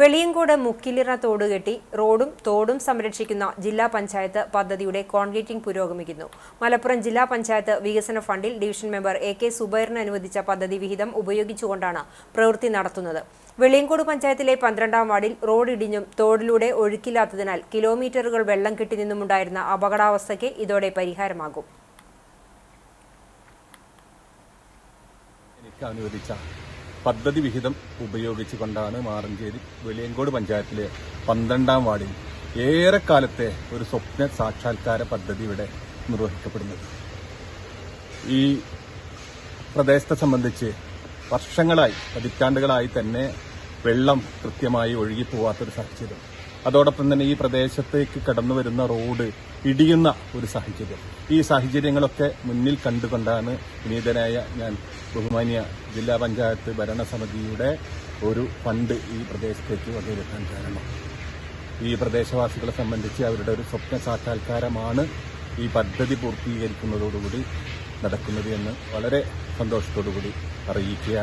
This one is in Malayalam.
വെളിയങ്കോട് മുക്കിലിറ തോട് കെട്ടി റോഡും തോടും സംരക്ഷിക്കുന്ന ജില്ലാ പഞ്ചായത്ത് പദ്ധതിയുടെ കോൺക്രീറ്റിംഗ് പുരോഗമിക്കുന്നു. മലപ്പുറം ജില്ലാ പഞ്ചായത്ത് വികസന ഫണ്ടിൽ ഡിവിഷൻ മെമ്പർ എ കെ സുബൈറിന് അനുവദിച്ച പദ്ധതി വിഹിതം ഉപയോഗിച്ചുകൊണ്ടാണ് പ്രവൃത്തി നടത്തുന്നത്. വെളിയങ്കോട് പഞ്ചായത്തിലെ പന്ത്രണ്ടാം വാർഡിൽ റോഡ് ഇടിഞ്ഞും തോടിലൂടെ ഒഴുക്കില്ലാത്തതിനാൽ കിലോമീറ്ററുകൾ വെള്ളം കെട്ടി നിന്നുമുണ്ടായിരുന്ന അപകടാവസ്ഥയ്ക്ക് ഇതോടെ പരിഹാരമാകും. പദ്ധതി വിഹിതം ഉപയോഗിച്ചുകൊണ്ടാണ് മാറഞ്ചേരി വെളിയങ്കോട് പഞ്ചായത്തിലെ പന്ത്രണ്ടാം വാർഡിൽ ഏറെക്കാലത്തെ ഒരു സ്വപ്ന സാക്ഷാത്കാര പദ്ധതി ഇവിടെ നിർവഹിക്കപ്പെടുന്നത്. ഈ പ്രദേശത്തെ സംബന്ധിച്ച് വർഷങ്ങളായി പതിറ്റാണ്ടുകളായി തന്നെ വെള്ളം കൃത്യമായി ഒഴുകിപ്പോവാത്തൊരു സാഹചര്യം. അതോടൊപ്പം തന്നെ ഈ പ്രദേശത്തേക്ക് കടന്നു വരുന്ന റോഡ് ഇടിയുന്ന ഒരു സാഹചര്യം. ഈ സാഹചര്യങ്ങളൊക്കെ മുന്നിൽ കണ്ടുകൊണ്ടാണ് വിനീതനായ ഞാൻ ബഹുമാന്യ ജില്ലാ പഞ്ചായത്ത് ഭരണസമിതിയുടെ ഒരു ഫണ്ട് ഈ പ്രദേശത്തേക്ക് വകയിരുത്താൻ കാരണം. ഈ പ്രദേശവാസികളെ സംബന്ധിച്ച് അവരുടെ ഒരു സ്വപ്ന സാക്ഷാത്കാരമാണ് ഈ പദ്ധതി പൂർത്തീകരിക്കുന്നതോടുകൂടി നടക്കുന്നത് എന്ന് വളരെ സന്തോഷത്തോടുകൂടി അറിയിക്കുകയാണ്.